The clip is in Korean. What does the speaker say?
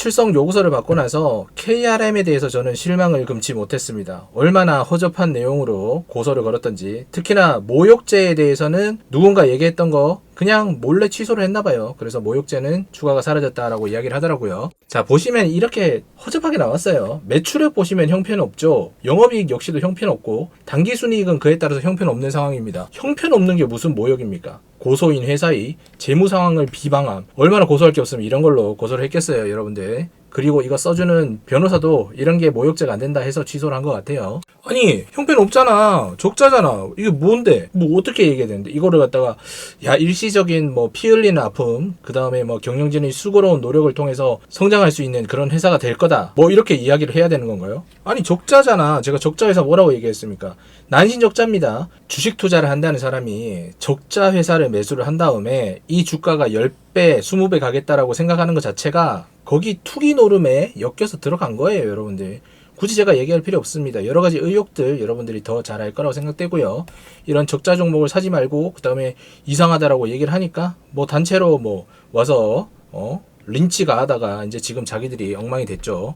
출석 요구서를 받고 나서 KRM에 대해서 저는 실망을 금치 못했습니다. 얼마나 허접한 내용으로 고소를 걸었던지 특히나 모욕죄에 대해서는 누군가 얘기했던 거 그냥 몰래 취소를 했나 봐요. 그래서 모욕죄는 추가가 사라졌다라고 이야기를 하더라고요. 자, 보시면 이렇게 허접하게 나왔어요. 매출액 보시면 형편 없죠. 영업이익 역시도 형편 없고 단기 순이익은 그에 따라서 형편 없는 상황입니다. 형편 없는 게 무슨 모욕입니까? 고소인 회사의 재무 상황을 비방함. 얼마나 고소할 게 없으면 이런 걸로 고소를 했겠어요, 여러분들. 그리고 이거 써주는 변호사도 이런 게 모욕죄가 안 된다 해서 취소를 한 것 같아요. 아니, 형편 없잖아. 적자잖아. 이게 뭔데? 뭐 어떻게 얘기해야 되는데? 이거를 갖다가, 야, 일시적인 뭐 피 흘리는 아픔, 그 다음에 뭐 경영진의 수고로운 노력을 통해서 성장할 수 있는 그런 회사가 될 거다. 뭐 이렇게 이야기를 해야 되는 건가요? 아니, 적자잖아. 제가 적자회사 뭐라고 얘기했습니까? 난신 적자입니다. 주식 투자를 한다는 사람이 적자 회사를 매수를 한 다음에 이 주가가 10배, 20배 가겠다라고 생각하는 것 자체가 거기 투기 노름에 엮여서 들어간 거예요, 여러분들. 굳이 제가 얘기할 필요 없습니다. 여러 가지 의혹들 여러분들이 더 잘 알 거라고 생각되고요. 이런 적자 종목을 사지 말고 그다음에 이상하다라고 얘기를 하니까 뭐 단체로 뭐 와서 어 린치가 하다가 이제 지금 자기들이 엉망이 됐죠.